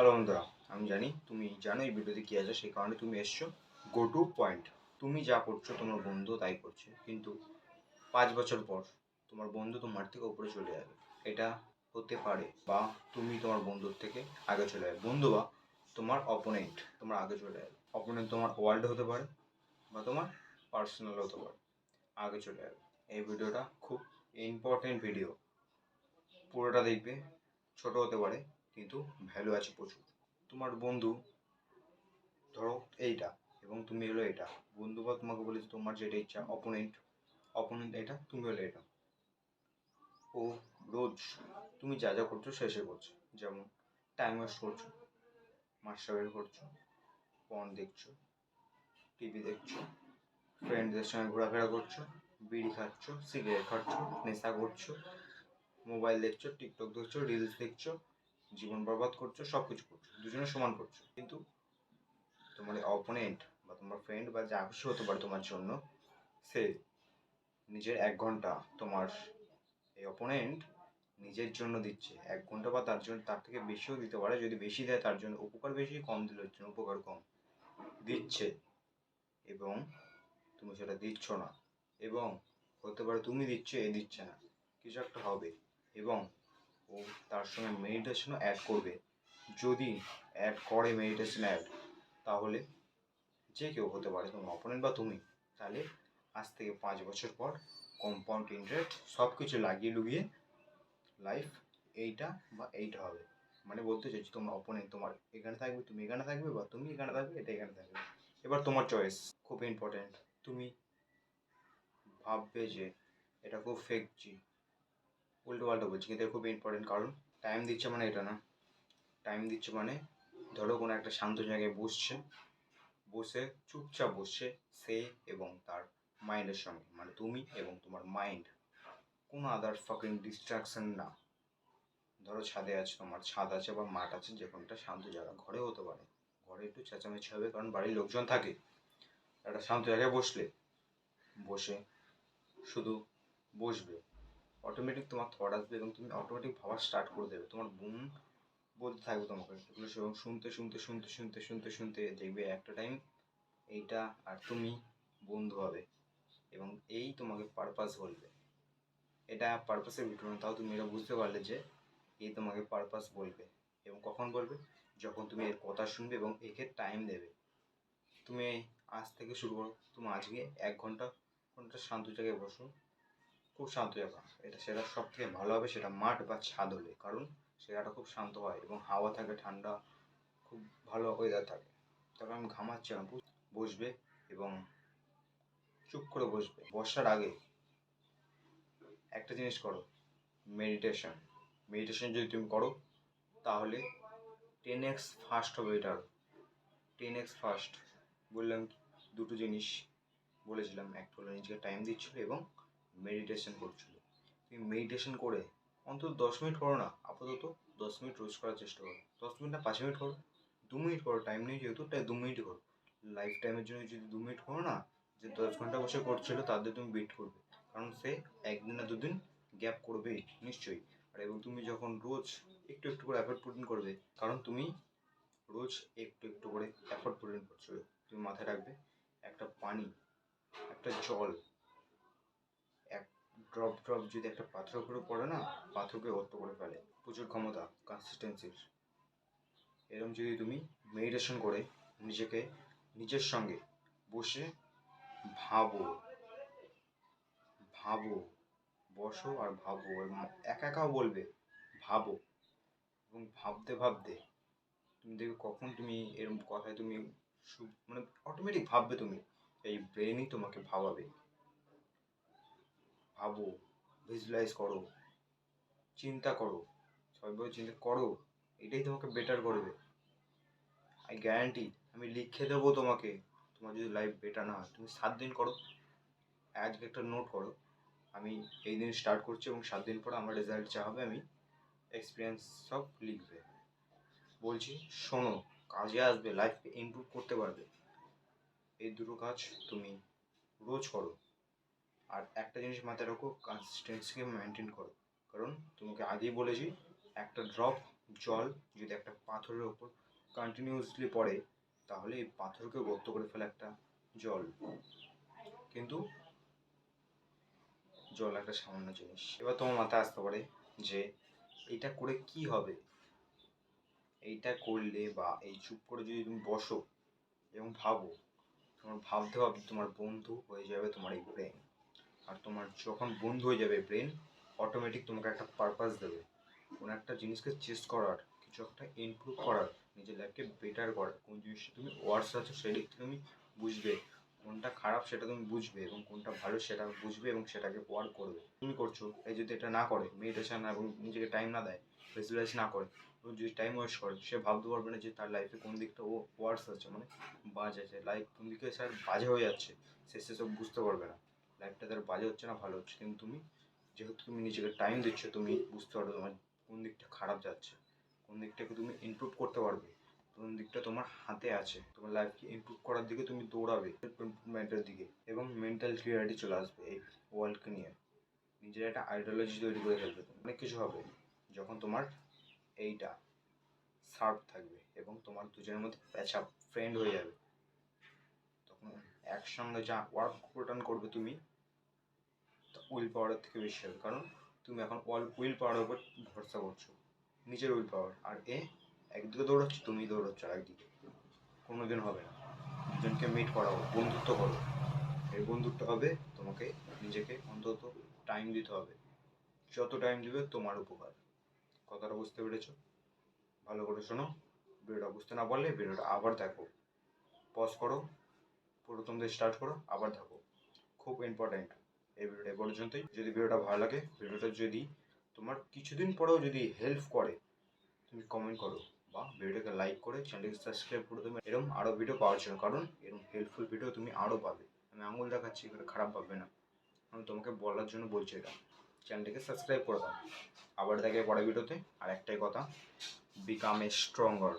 Hello বন্ধুরা, আমি জানি তুমি জানো এই ভিডিওতে কী আছে, সেই কারণে তুমি এসছো গো টু পয়েন্ট তুমি যা করছ, তোমার বন্ধু তাই করছে, কিন্তু পাঁচ বছর পর তোমার বন্ধু তোমার থেকে উপরে চলে যাবে। এটা হতে পারে বা তুমি তোমার বন্ধুর থেকে আগে চলে যাবে। বন্ধু বা তোমার অপোনেন্ট তোমার আগে চলে যাবে। অপোনেন্ট তোমার ওয়ার্ল্ড হতে পারে বা তোমার পার্সোনাল হতে পারে, আগে চলে যাবে। এই ভিডিওটা খুব ইম্পর্টেন্ট ভিডিও পুরোটা দেখবে, ছোট হতে পারে কিন্তু ভ্যালু আছে প্রচুর। তোমার বন্ধু, ধরো এইটা এবং তুমি হলো এটা। বন্ধু বা তোমাকে বলেছে তোমার যেটা ইচ্ছা অপোনেন্ট অপোনেন্ট এটা, তুমি হলো এটা। ও রোজ তুমি যা যা করছ শেষে করছ। যেমন টাইম ওয়েস্ট করছ মাস্টার করছ ফোন দেখছ টিভি দেখছ ফ্রেন্ডদের সঙ্গে ঘোরাফেরা করছ, বিড়ি খাচ্ছ সিগারেট খাচ্ছ, নেশা করছ মোবাইল দেখছ টিকটক দেখছ রিলস দেখছ জীবন বরবাদ করছ সব কিছু করছ দুজনে সমান করছ। কিন্তু তোমার অপোনেন্ট বা তোমার ফ্রেন্ড বা যা খুশি হতে পারে তোমার জন্য সে নিজের এক ঘণ্টা তোমার এই অপোনেন্ট নিজের জন্য দিচ্ছে। এক ঘণ্টা বা তার জন্য তার থেকে বেশিও দিতে পারে যদি বেশি দেয় তার জন্য উপকার বেশি কম দিলে না, উপকার কম দিচ্ছে। এবং তুমি সেটা দিচ্ছ না। এবং হতে পারে তুমি দিচ্ছ এ দিচ্ছে না। কিছু একটা হবে। এবং ও তার সঙ্গে মেডিটেশনও অ্যাড করবে। যদি অ্যাড করে মেডিটেশন অ্যাড তাহলে যে কেউ হতে পারে তোমার অপোনেন্ট বা তুমি, তাহলে আজ থেকে পাঁচ বছর পর কম্পাউন্ড ইন্টারেস্ট সব কিছু লাগিয়ে লুগিয়ে লাইফ এইটা বা এইটা হবে। মানে বলতে চাইছি তোমার অপোনেন্ট তোমার এখানে থাকবে, তুমি এখানে থাকবে বা তুমি এখানে থাকবে, এটা এখানে থাকবে। এবার তোমার চয়েস খুব ইম্পর্ট্যান্ট তুমি ভাববে যে এটা খুব ফেকছি উল্টো পাল্টো বলছি, কিন্তু খুব ইম্পর্টেন্ট কারণ টাইম দিচ্ছে মানে এটা না। টাইম দিচ্ছে মানে ধরো কোনো একটা শান্ত জায়গায় বসছে, বসে চুপচাপ বসছে সে এবং তার মাইন্ডের সঙ্গে। মানে তুমি এবং তোমার মাইন্ড কোনো আদার ফাকিং ডিস্ট্রাকশন না। ধরো ছাদে আছে, তোমার ছাদ আছে বা মাঠ আছে, যে কোনোটা শান্ত জায়গা। ঘরে হতে পারে। ঘরে একটু চেঁচামেচি হবে, কারণ বাড়ির লোকজন থাকে। একটা শান্ত জায়গায় বসলে, বসে শুধু বসবে। অটোমেটিক তোমার থট আসবে এবং তুমি অটোমেটিক ভাবা স্টার্ট করে দেবে। তোমার বোন বলতে থাকবে তোমাকে এগুলো এবং শুনতে শুনতে শুনতে শুনতে শুনতে শুনতে দেখবে একটা টাইম এইটা আর তুমি বন্ধু হবে এবং এই তোমাকে পারপাস বলবে। এটা পারপাসের না তাও তুমি এটা বুঝতে পারলে যে এই তোমাকে পারপাস বলবে এবং কখন বলবে? যখন তুমি এর কথা শুনবে এবং একে টাইম দেবে। তুমি আজ থেকে শুরু করো, তুমি আজকে এক ঘণ্টা ঘণ্টা শান্ত জায়গায় বসো। খুব শান্ত জায়গা। এটা সেটা সব থেকে ভালো হবে সেটা মাঠ বা ছাদ হলে কারণ জায়গাটা খুব শান্ত হয় এবং হাওয়া থাকে, ঠান্ডা, খুব ভালো ওয়েদার থাকে। তখন আমি ঘামাচ্ছি না বসবে এবং চুপ করে বসবে। বসার আগে একটা জিনিস করো মেডিটেশন মেডিটেশন যদি তুমি করো, তাহলে টেন এক্স ফাস্ট হবে এটার। টেন এক্স ফাস্ট বললাম দুটো জিনিস বলেছিলাম, একটা হলো নিজেকে টাইম দিচ্ছিল এবং মেডিটেশন করছিল। তুমি মেডিটেশন করে অন্তত দশ মিনিট করো না, আপাতত দশ মিনিট রোজ করার চেষ্টা করো। দশ মিনিট না, পাঁচ মিনিট করো। দু মিনিট করো টাইম নেই যেহেতু, তাই দু মিনিট করো। লাইফ টাইমের জন্য যদি দু মিনিট করো না, যে দশ ঘণ্টা বসে করছিল তাদের তুমি বিট করবে। কারণ সে একদিন না দুদিন গ্যাপ করবেই নিশ্চয়ই। আর এবং তুমি যখন রোজ একটু একটু করে এফোর্ট পুট করবে, কারণ তুমি রোজ একটু একটু করে এফোর্ট পুট করছ। তুমি মাথায় রাখবে, একটা পানি, একটা জল ড্রপ ড্রপ যদি একটা পাথর করে পড়ে না, পাথরকে অর্থ করে ফেলে। প্রচুর ক্ষমতা কনসিস্টেন্সির এরম যদি তুমি মেডিটেশন করে নিজেকে, নিজের সঙ্গে বসে ভাবো। ভাবো, বসো আর ভাবো একা একাও বলবে, ভাবো। এবং ভাবতে ভাবতে তুমি দেখবে কখন তুমি এরম কথায় তুমি মানে অটোমেটিক ভাববে তুমি। এই ব্রেনই তোমাকে ভাবাবে। ভাবো ভিজুয়ালাইজ করো, চিন্তা করো, সবাই বলে চিন্তা, করো, এটাই তোমাকে বেটার করবে। আই গ্যারান্টি আমি লিখে দেবো তোমাকে, তোমার যদি লাইফ বেটার না হয়, তুমি সাত দিন করো, আজকে একটা নোট করো, আমি এই দিন স্টার্ট করছি এবং সাত দিন পর আমার রেজাল্ট যা হবে আমি এক্সপিরিয়েন্স সব লিখবে। বলছি, শোনো, কাজে আসবে লাইফকে ইমপ্রুভ করতে পারবে। এই দুটো কাজ তুমি রোজ করো। আর একটা জিনিস মাথায় রাখো কনসিস্টেন্সিকে মেনটেন করো। কারণ তোমাকে আগেই বলেছি, একটা ড্রপ জল যদি একটা পাথরের ওপর কন্টিনিউয়াসলি পড়ে, তাহলে এই পাথরকে গর্ত করে ফেলে একটা জল। কিন্তু জল একটা সামান্য জিনিস। এবার তোমার মাথায় আসতে পারে যে, এইটা করে কি হবে? এইটা করলে বা এই চুপ করে যদি তুমি বসো এবং ভাবো, তোমার ভাবতে ভাবতে তোমার বন্ধু হয়ে যাবে তোমার এই ব্রেন আর তোমার যখন বন্ধ হয়ে যাবে ব্রেন অটোমেটিক তোমাকে একটা পারপাস দেবে। কোনো একটা জিনিসকে চেস করার, কিছু একটা ইমপ্রুভ করার, নিজের লাইফকে বেটার করার। কোন জিনিসটা তুমি ওয়ার্ডস আছো সেই দিক থেকে তুমি বুঝবে, কোনটা খারাপ সেটা তুমি বুঝবে এবং কোনটা ভালো সেটা বুঝবে এবং সেটাকে ওয়ার্ক করবে। তুমি করছ, এই যদি এটা না করে মেডিটেশন এবং নিজেকে টাইম না দেয় ভিজুয়ালাইজ না করে যদি টাইম ওয়েস্ট করে, সে ভাবতে পারবে না যে তার লাইফে কোন দিকটা ও ওয়ার্ডস আছে। মানে বাজ আছে লাইফ কোন দিকে স্যার বাজে হয়ে যাচ্ছে, সে সেসব বুঝতে পারবে না। লাইফটা তার বাজে হচ্ছে না, ভালো হচ্ছে। কিন্তু তুমি, যেহেতু তুমি নিজেকে টাইম দিচ্ছ, তুমি বুঝতে পারবে তোমার কোন দিকটা খারাপ যাচ্ছে, কোন দিকটাকে তুমি ইমপ্রুভ করতে পারবে, কোন দিকটা তোমার হাতে আছে। তোমার লাইফকে ইমপ্রুভ করার দিকে তুমি দৌড়াবে ইমপ্রুভমেন্টের দিকে, এবং মেন্টাল ক্লিয়ারিটি চলে আসবে এই ওয়ার্ল্ডকে নিয়ে। নিজের একটা আইডিওলজি তৈরি করে ফেলবে। অনেক কিছু হবে যখন তোমার এইটা শার্প থাকবে এবং তোমার দুজনের মধ্যে প্যাচ ফ্রেন্ড হয়ে যাবে। তখন একসঙ্গে যা ওয়ার্ক করবে তুমি উইল পাওয়ারের থেকে বেশি হবে কারণ তুমি এখন অল উইল পাওয়ারের উপর ভরসা করছ। নিজের উইল পাওয়ার আর এ একদিকে দৌড়াচ্ছ তুমি দৌড়াচ্ছ আর একদিকে। কোনো দিন হবে না। দুজনকে মিট করাও, বন্ধুত্ব করো। এই বন্ধুত্ব হবে তোমাকে, নিজেকে অন্তত টাইম দিতে হবে। যত টাইম দিবে তোমার উপকার। কথাটা বুঝতে পেরেছ? ভালো করে শোনো। ভিডিওটা বুঝতে না পারলে ভিডিওটা আবার দেখো। পজ করো, প্রথম দিয়ে স্টার্ট করো, আবার দেখো। খুব ইম্পর্ট্যান্ট এই ভিডিওটা পর্যন্তই। যদি ভিডিওটা ভালো লাগে, ভিডিওটা যদি তোমার কিছুদিন পরেও যদি হেল্প করে, তুমি কমেন্ট করো বা ভিডিওটাকে লাইক করে চ্যানেলকে সাবস্ক্রাইব করে দেবে। এরকম আরও ভিডিও পাওয়ার জন্য, কারণ এরকম হেল্পফুল ভিডিও তুমি আরও পাবে। আমি আঙুল দেখাচ্ছি এটা খারাপ পাবে না। আমি তোমাকে বলার জন্য বলছি এটা। চ্যানেলটাকে সাবস্ক্রাইব করে দাও। আবার দেখে পরের ভিডিওতে আর একটাই কথা বিকাম এ স্ট্রঙ্গার